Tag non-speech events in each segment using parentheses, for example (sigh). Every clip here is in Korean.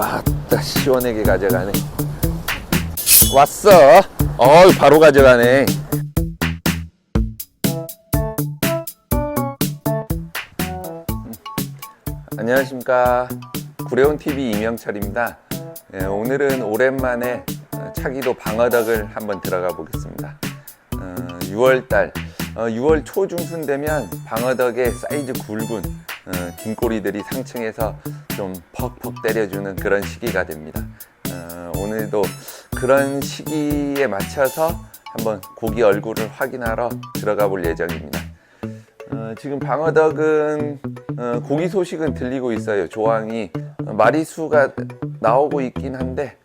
와따 시원하게 가져가네. 왔어. 어우 바로 가져가네. 안녕하십니까. 구레온 TV 이명철입니다. 예, 오늘은 오랜만에 어, 차기도 방어덕을 한번 들어가 보겠습니다. 6월달. 6월 초중순 되면 방어덕의 사이즈 굵은 어, 긴 꼬리들이 상층에서 좀 퍽퍽 때려주는 그런 시기가 됩니다 어, 오늘도 그런 시기에 맞춰서 한번 고기 얼굴을 확인하러 들어가 볼 예정입니다 어, 지금 방어덕은 어, 고기 소식은 들리고 있어요. 조항이 어, 마리수가 나오고 있긴 한데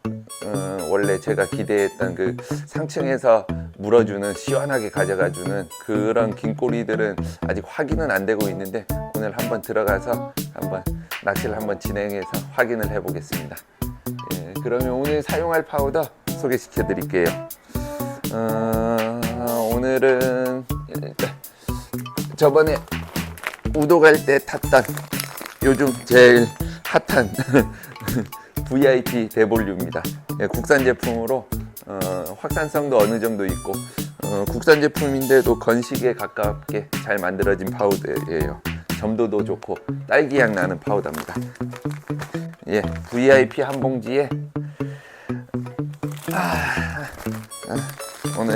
어, 원래 제가 기대했던 그 상층에서 물어주는 시원하게 가져가주는 그런 긴 꼬리들은 아직 확인은 안 되고 있는데 오늘 한번 들어가서 한번 낚시를 한번 진행해서 확인을 해 보겠습니다. 예, 그러면 오늘 사용할 파우더 소개시켜 드릴게요. 어, 오늘은 일단 저번에 우도 갈 때 탔던 요즘 제일 핫한 (laughs) VIP 대볼류입니다. 예, 국산 제품으로 어, 확산성도 어느 정도 있고 어, 국산 제품인데도 건식에 가깝게 잘 만들어진 파우더예요. 점도도 좋고 딸기향 나는 파우더입니다. 예, VIP 한 봉지에 아, 아, 오늘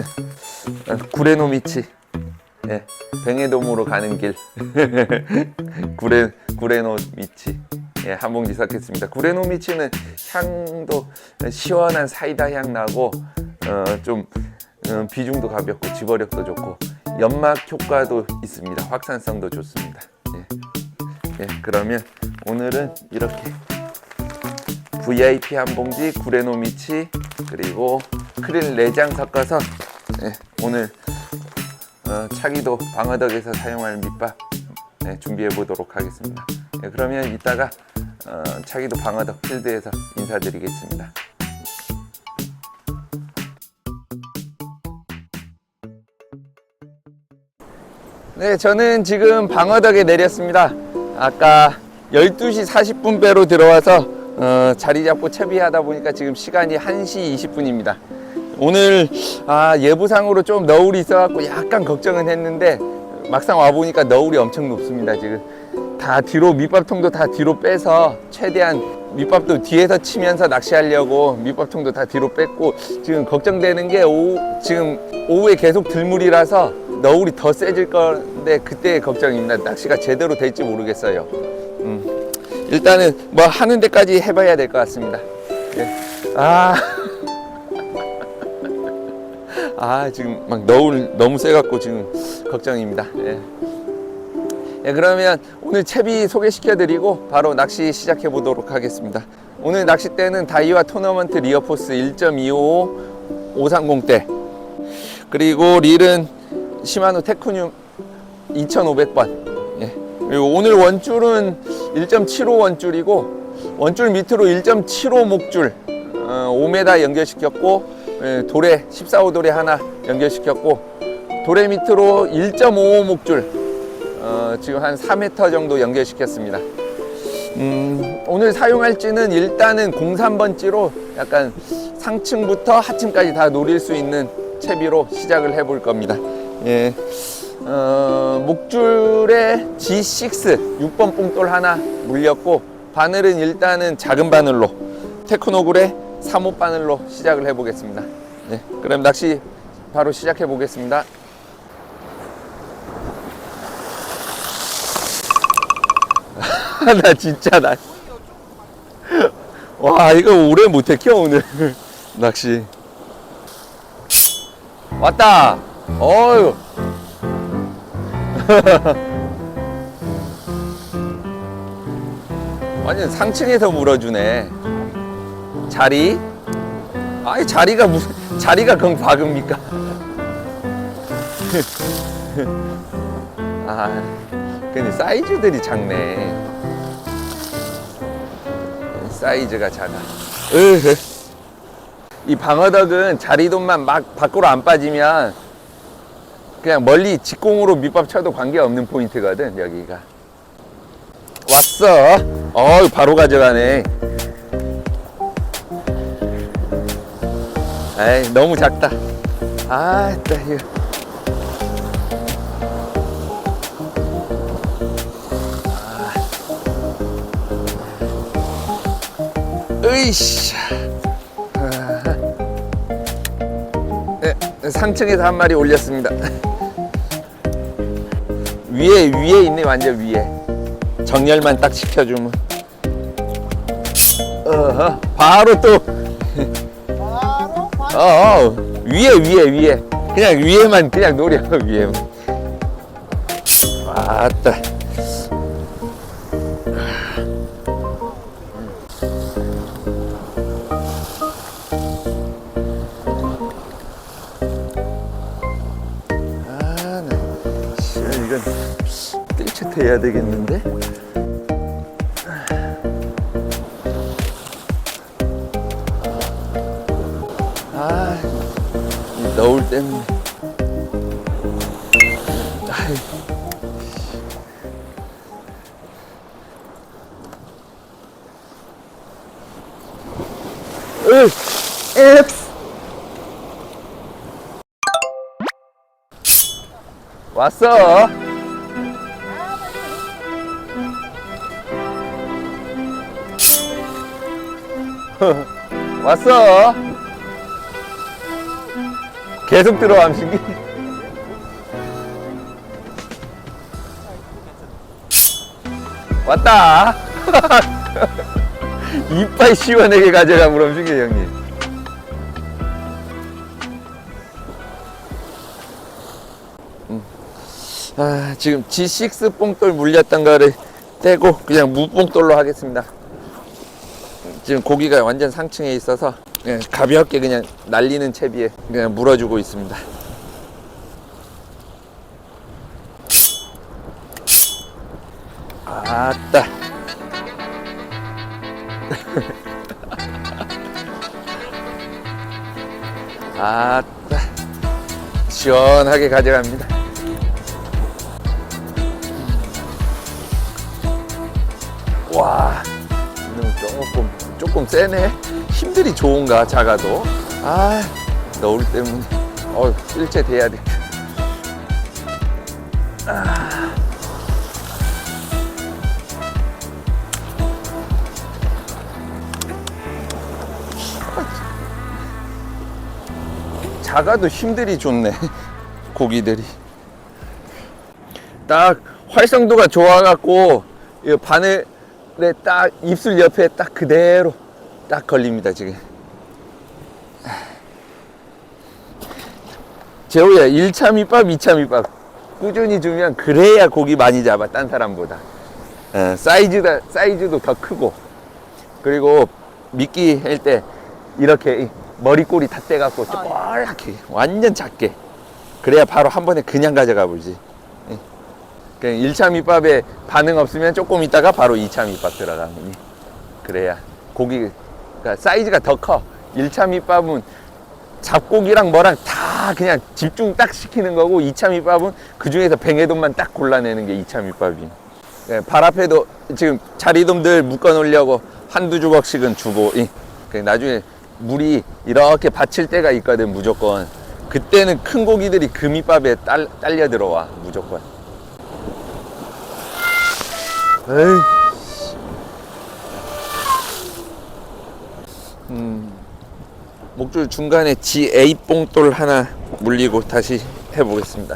어, 구레노미치 예, 뱅해돔으로 가는 길 (laughs) 구레 구레노 미치 예, 한 봉지 샀겠습니다. 구레노 미치는 향도 시원한 사이다 향 나고 어, 좀 어, 비중도 가볍고 집어력도 좋고 연막 효과도 있습니다. 확산성도 좋습니다. 예. 예, 그러면 오늘은 이렇게 VIP 한 봉지 구레노 미치 그리고 크릴 4장 섞어서 예, 오늘 어, 차기도 방어덕에서 사용할 밑밥 네, 준비해 보도록 하겠습니다. 네, 그러면 이따가 어, 차기도 방어덕 필드에서 인사드리겠습니다. 네, 저는 지금 방어덕에 내렸습니다. 아까 12시 40분 배로 들어와서 어, 자리 잡고 채비하다 보니까 지금 시간이 1시 20분입니다. 오늘 아, 예보상으로 좀 너울이 있어갖고 약간 걱정은 했는데 막상 와 보니까 너울이 엄청 높습니다. 지금 다 뒤로 밑밥통도 다 뒤로 빼서 최대한 밑밥도 뒤에서 치면서 낚시하려고 밑밥통도 다 뒤로 뺐고 지금 걱정되는 게 오후, 지금 오후에 계속 들물이라서 너울이 더 세질 건데 그때 걱정입니다. 낚시가 제대로 될지 모르겠어요. 음, 일단은 뭐 하는 데까지 해봐야 될 것 같습니다. 예. 아. (laughs) 아 지금 막 너울 너무 세갖고 지금 걱정입니다. 예. 예, 그러면 오늘 채비 소개시켜드리고 바로 낚시 시작해 보도록 하겠습니다. 오늘 낚싯대는 다이와 토너먼트 리어포스 1.25 530대 그리고 릴은 시마노 테크늄 2500번 예. 그리고 오늘 원줄은 1.75 원줄이고 원줄 밑으로 1.75 목줄 어, 5m 연결시켰고 예, 도래 14호 도래 하나 연결시켰고 도래 밑으로 1.55 목줄 어, 지금 한 4m 정도 연결시켰습니다. 음, 오늘 사용할지는 일단은 03번지로 약간 상층부터 하층까지 다 노릴 수 있는 채비로 시작을 해볼 겁니다. 예. 어, 목줄에 G6 6번 뽕돌 하나 물렸고 바늘은 일단은 작은 바늘로 테크노굴에 3호 바늘로 시작을 해보겠습니다. 네, 그럼 낚시 바로 시작해 보겠습니다. (laughs) 나 진짜 나. (laughs) 와 이거 오래 켜 오늘 (laughs) 낚시. 왔다. 어유. (laughs) 완전 상층에서 물어주네. 자리? 아니 자리가 무슨 자리가 그럼 박읍니까? (laughs) 아 근데 사이즈들이 작네. 사이즈가 작아. 으흐. 이 방어덕은 자리돈만 막 밖으로 안 빠지면 그냥 멀리 직공으로 밑밥 쳐도 관계없는 포인트거든 여기가. 왔어. 어 바로 가져가네. 에이 너무 작다. 아따 이거. 아. 으이씨. 네, 상층에서 한 마리 올렸습니다. (laughs) 위에 위에 있네 완전 위에. 정렬만 딱 시켜주면. 어허, 바로 또 바로 바 어, 어 위에 위에 위에 그냥 위에만 그냥 노려 위에만 왔다 뜰채 해야 되겠는데 아, 이 너울 때문에. 왔어. (laughs) 왔어. 계속 들어와 암식이 왔다 (laughs) 이빨 시원하게 가져가 물음식이 형님 음. 아, 지금 G6 뽕돌 물렸던 거를 떼고 그냥 무뽕돌로 하겠습니다 지금 고기가 완전 상층에 있어서 그냥 가볍게 그냥 날리는 채비에 그냥 물어주고 있습니다. 아따. (laughs) 아따. 시원하게 가져갑니다. 와. 조금 세네. 힘들이 좋은가 작아도. 아 너울 때문에. 어 일체 돼야 돼. 아. 작아도 힘들이 좋네 (laughs) 고기들이 딱 활성도가 좋아갖고 이 바늘 에딱 입술 옆에 딱 그대로 딱 걸립니다 지금. 재호야 1차 밑밥 2차 밑밥. 꾸준히 주면 그래야 고기 많이 잡아 딴 사람보다. 어, 사이즈다, 사이즈도 더 크고. 그리고 미끼 할 때 이렇게 이 머리꼬리 다 떼갖고 조그맣게 완전 작게. 그래야 바로 한 번에 그냥 가져가 보지. 예. 그냥 1차 밑밥에 반응 없으면 조금 있다가 바로 2차 밑밥 들어가니 그래야 고기가 사이즈가 더 커. 1차 밑밥은 잡고기랑 뭐랑 다 그냥 집중 딱 시키는 거고 2차 밑밥은 그 중에서 뱅에돔만 딱 골라내는 게 2차 밑밥이 예, 발 앞에도 지금 자리돔들 묶어 놓으려고 한두 주걱씩은 주고 이, 그 나중에 물이 이렇게 받칠 때가 있거든 무조건. 그때는 큰 고기들이 그 밑밥에 딸, 딸려 들어와 무조건 에이. 음, 목줄 중간에 GA 뽕돌 하나 물리고 다시 해보겠습니다.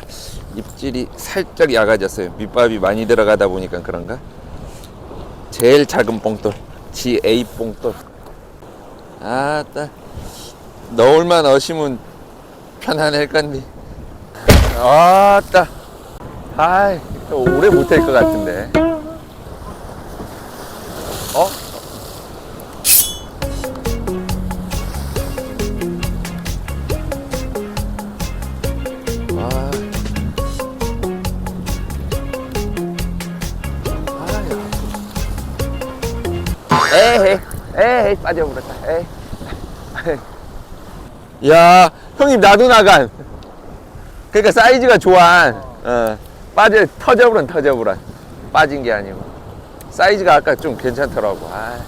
입질이 살짝 약아졌어요. 밑밥이 많이 들어가다 보니까 그런가? 제일 작은 뽕돌 GA 뽕돌. 아따. 너울만 어시면 편안할 건데. 아따. 아이 오래 못할 것 같은데 에이 빠져버렸다. 에이. (laughs) 야 형님 나도 나간. 그러니까 사이즈가 좋아. 어. 어. 빠져 터져버린 터져버린 빠진 게 아니고. 사이즈가 아까 좀 괜찮더라고. 아큰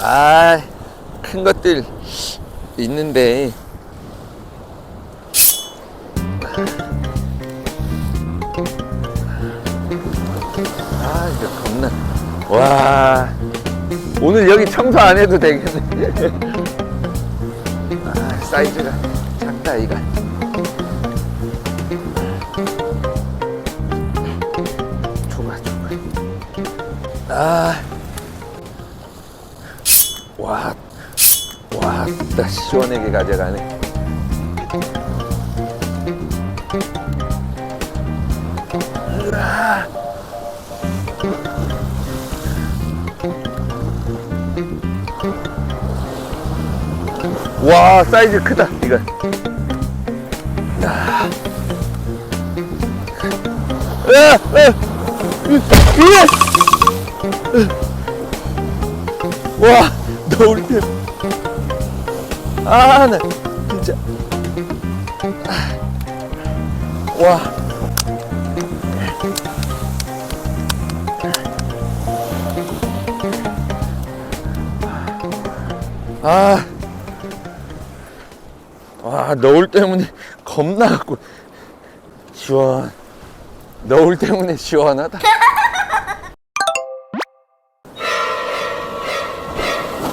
아, 아 것들 있는데. 아 이거 겁나. 와. 오늘 여기 청소 안 해도 되겠네. 아, 사이즈가 작다 이거 좋아 좋아. 아. 와, 와, 나 시원하게 가져가네. 와, 사이즈 크다, 이거. 와, 너울 때. 아, 나 진짜. 아. 와. 아. 와, 너울 때문에 (laughs) 겁나 갖고 시원. 너울 때문에 시원하다.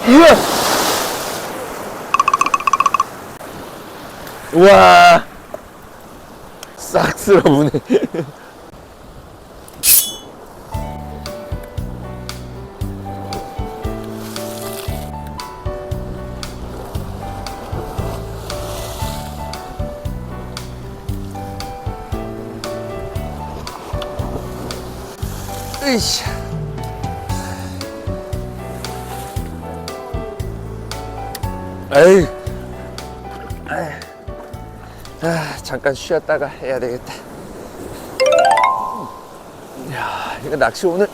우와! 우와! 싹 쓸어부네. (laughs) 잠깐 쉬었다가 해야 되겠다. 야, 이거 낚시 오늘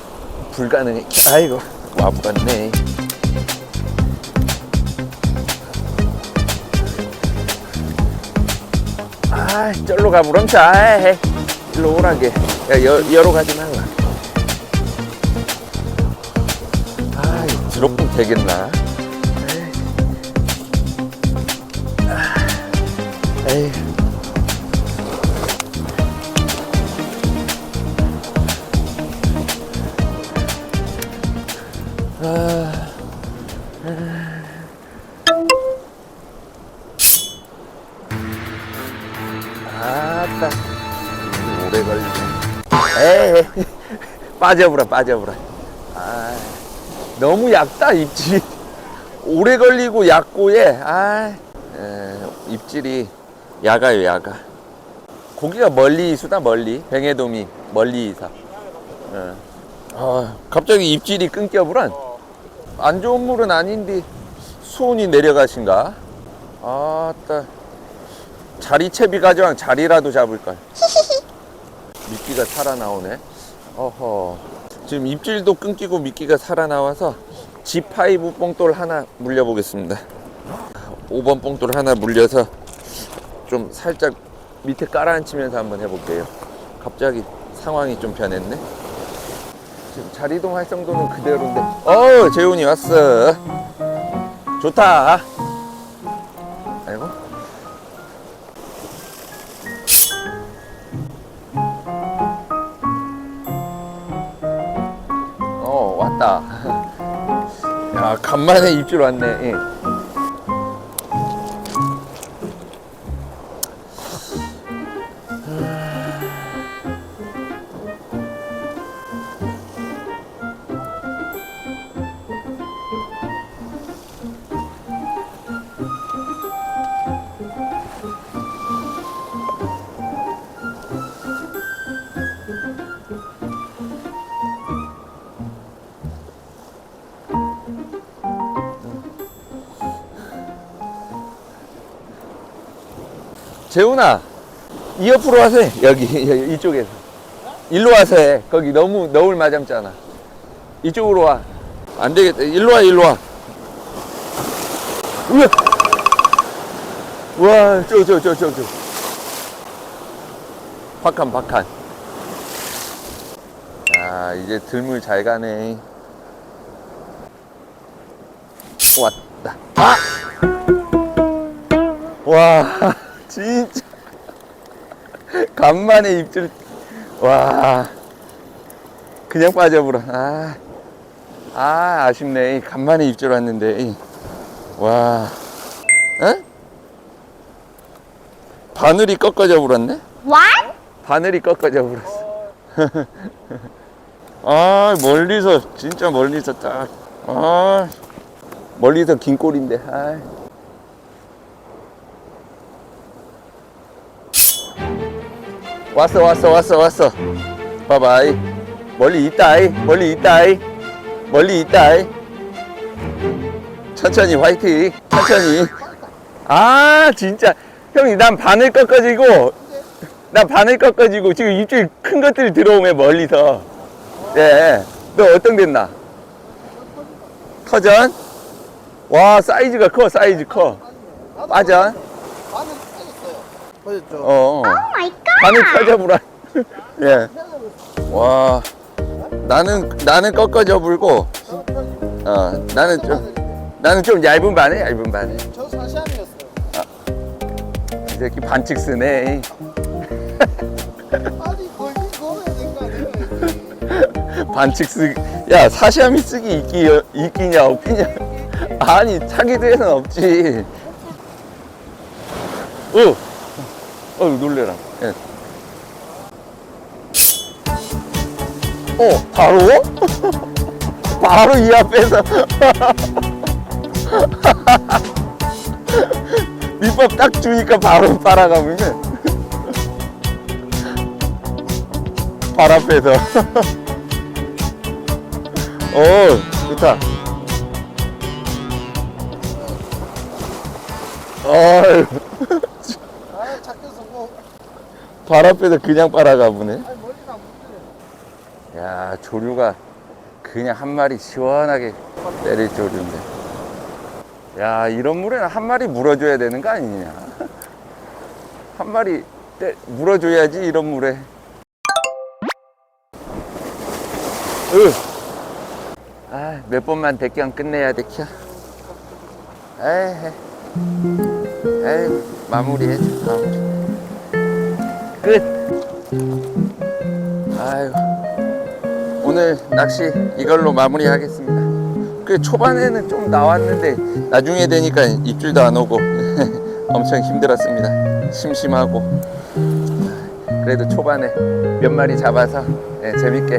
불가능해. 아이고, 와부갔네. 아, 절로 가부렁차. 아이, 일로 오라게. 야, 여, 여로 가지 말라. 아, 이 드롭봉 되겠나? 아, 아따. 오래 걸리네. 에이 빠져보라 (laughs) 빠져보라 아. 너무 얇다 입질이. 오래 걸리고 얕고에 아. 에, 입질이 야가요 야가. 고기가 멀리 있으다 멀리. 뱅에돔이 멀리 있어. 예. 아, 갑자기 입질이 끊겨버란 안 좋은 물은 아닌데 수온이 내려가신가? 아따. 자리채비 가져왕 자리라도 잡을걸. (laughs) 미끼가 살아나오네. 어허. 지금 입질도 끊기고 미끼가 살아나와서 G5 뽕돌 하나 물려보겠습니다. 5번 뽕돌 하나 물려서 좀 살짝 밑에 깔아앉히면서 한번 해볼게요. 갑자기 상황이 좀 변했네. 지금 자리동 활성도는 그대로인데. 어, 재훈이 왔어. 좋다. 아이고. 어, 왔다. (laughs) 야, 간만에 입질 왔네. 예. 재훈아 이 옆으로 와서 해 (laughs) 여기 이쪽에서. 일로 와서 해 거기 너무 너울 맞았잖아. 이쪽으로 와 안 되겠다. 일로 와 일로 와. 우와. 우와 저저저 저저. 박한 박한. 야 이제 들물 잘 가네. 왔다. 아! 와 진짜 (laughs) 간만에 입질 와 그냥 빠져버려 아 아, 아쉽네. 간만에 입질 왔는데. 와. 에? 바늘이 꺾어져 버렸네? What? 바늘이 꺾어져 버렸어. (laughs) 아, 멀리서, 진짜 멀리서 딱. 아, 멀리서 긴 꼴인데. 아. 왔어, 왔어, 왔어, 왔어. 봐봐이. 멀리 있다이. 멀리 있다이. 멀리 있다이. 천천히 화이팅. 천천히. 아, 진짜. 형이 난 바늘 꺾어지고 나 바늘 꺾어지고 지금 입질 큰 것들이 들어오면 멀리서 예. 너 어떤 됐나? 터전? 와 사이즈가 커 사이즈 커 빠전? 빠졌죠. 어 Oh my god! 바늘 터져보라 (laughs) 예. 와 나는 나는 꺾어져 불고 어 나는 좀 나는 좀 얇은 바네 얇은 바네 저 사시함이었어요. 이 새끼 반칙 쓰네 (laughs) 아니 걸긴 걸어야 될거 아니에요. (laughs) 반칙 쓰기 야 사시아미 쓰기 있기 있기냐 없기냐 아니 차기도에는 없지 어, 어 놀래라. 예. 어 바로? (laughs) 바로 이 앞에서. (laughs) 밑밥 딱 주니까 바로 빨아가면 (laughs) 발 앞에서. 오 좋다. 어이. 발 앞에서 그냥 빨아가 보네. 야 조류가 그냥 한 마리 시원하게 때릴 조류인데 야 이런 물에는 한 마리 물어줘야 되는 거 아니냐 (laughs) 한 마리 때, 물어줘야지 이런 물에 으. 아, 몇 번만 대견 끝내야 돼, 켜. 에이, 에이, 마무리해, 마무리. 끝. 아유. 오늘 낚시 이걸로 마무리하겠습니다. 그 초반에는 좀 나왔는데 나중에 되니까 입질도 안 오고 (laughs) 엄청 힘들었습니다. 심심하고 그래도 초반에 몇 마리 잡아서 예, 재밌게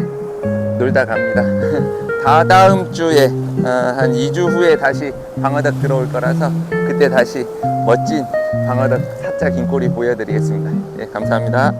놀다 갑니다. (laughs) 다 다음 주에 어, 한 2주 후에 다시 방어덕 들어올 거라서 그때 다시 멋진 방어덕 사자 긴 꼬리 보여드리겠습니다. 예, 감사합니다.